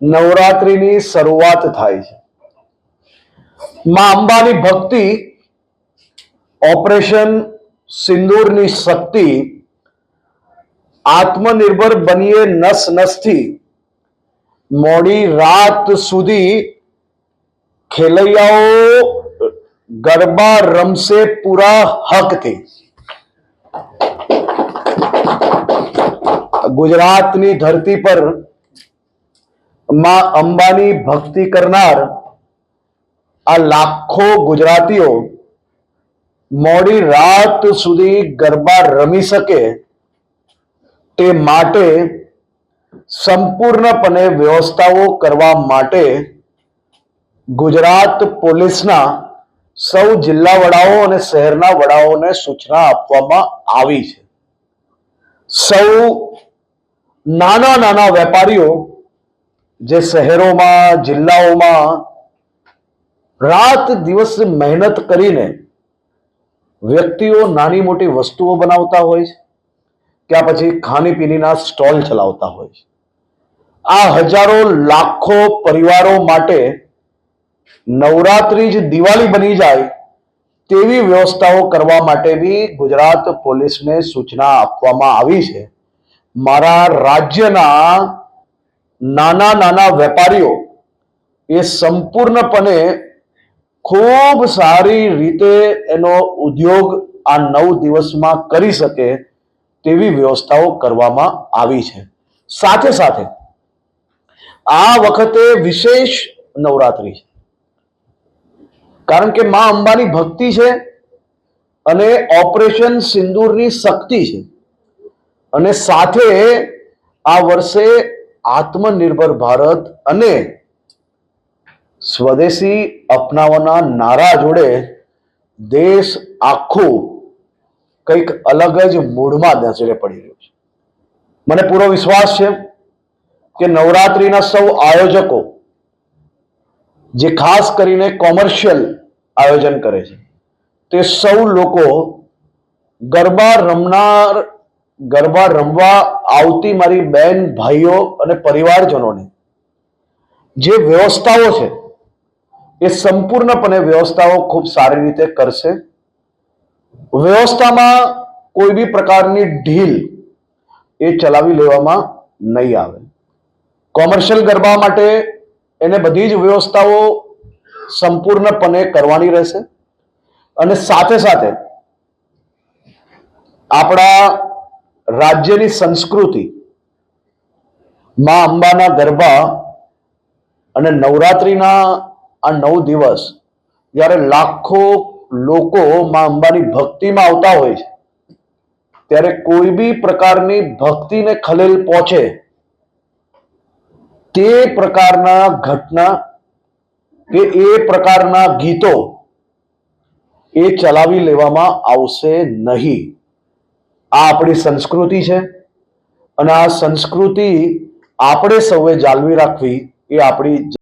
નવરાત્રિની શરૂઆત થાય છે માં અંબાની ભક્તિ ઓપરેશન સિંદૂરની શક્તિ આત્મનિર્ભર બનીએ નસ નસથી મોડી રાત સુધી ખેલૈયાઓ ગરબા રમશે પૂરા હકથી ગુજરાતની ધરતી પર માં અંબાની ભક્તિ કરનાર આ લાખો ગુજરાતીઓ મોડી રાત સુધી ગરબા રમી શકે તે માટે સંપૂર્ણપણે વ્યવસ્થાઓ કરવા માટે ગુજરાત પોલીસના સૌ જિલ્લા વડાઓ અને શહેરના વડાઓને સૂચના આપવામાં આવી છે. સૌ નાના નાના વેપારીઓ જે શહેરોમાં, જિલ્લાઓમાં રાત દિવસ મહેનત કરીને વ્યક્તિઓ નાની મોટી વસ્તુઓ બનાવતા હોય છે, ક્યાં પછી ખાણીપીણીના સ્ટોલ ચલાવતા હોય છે. આ હજારો લાખો પરિવારો માટે નવરાત્રી જ દિવાળી બની જાય તેવી વ્યવસ્થાઓ કરવા માટે બી ગુજરાત પોલીસને સૂચના આપવામાં આવી છે. મારા રાજ્યના નાના નાના વેપારીઓ એ સંપૂર્ણપણે ખૂબ સારી રીતે એનો ઉદ્યોગ આ નવ દિવસમાં કરી શકે તેવી વ્યવસ્થાઓ કરવામાં આવી છે. સાથે સાથે આ વખતે વિશેષ નવરાત્રી છે. કારણ કે મા અંબાની ભક્તિ છે અને ઓપરેશન સિંદૂરની શક્તિ છે. અને સાથે આ વર્ષે આત્મનિર્ભર ભારત અને સ્વદેશી અપનાવવાના નારા જોડે દેશ આખો કંઈક અલગ જ મૂડમાં નજરે પડી રહ્યું છે. મને પૂરો વિશ્વાસ છે કે નવરાત્રિના સૌ આયોજકો જે ખાસ કરીને કોમર્શિયલ આયોજન કરે છે, તે સૌ લોકો ગરબા રમનાર ગરબા રમવા આવતી મારી બેન, ભાઈઓ અને પરિવારજનોને જે વ્યવસ્થાઓ છે, એ સંપૂર્ણપણે વ્યવસ્થાઓ ખૂબ સારી રીતે કરશે. વ્યવસ્થામાં કોઈ બી પ્રકારની ઢીલ એ ચલાવી લેવામાં નહીં આવે. કોમર્શિયલ ગરબા માટે એને બધી જ વ્યવસ્થાઓ સંપૂર્ણપણે કરવાની રહેશે. અને સાથે સાથે આપણા રાજ્યની સંસ્કૃતિ, માં અંબાના ગરબા અને નવરાત્રિના આ નવ દિવસ જ્યારે લાખો લોકો માં અંબાની ભક્તિમાં આવતા હોય છે, ત્યારે કોઈ બી પ્રકારની ભક્તિને ખલેલ પહોંચે, તે પ્રકારના ઘટના કે એ પ્રકારના ગીતો એ ચલાવી લેવામાં આવશે નહીં. આ આપણી સંસ્કૃતિ છે અને આ સંસ્કૃતિ આપણે સૌએ જાળવી રાખવી એ આપણી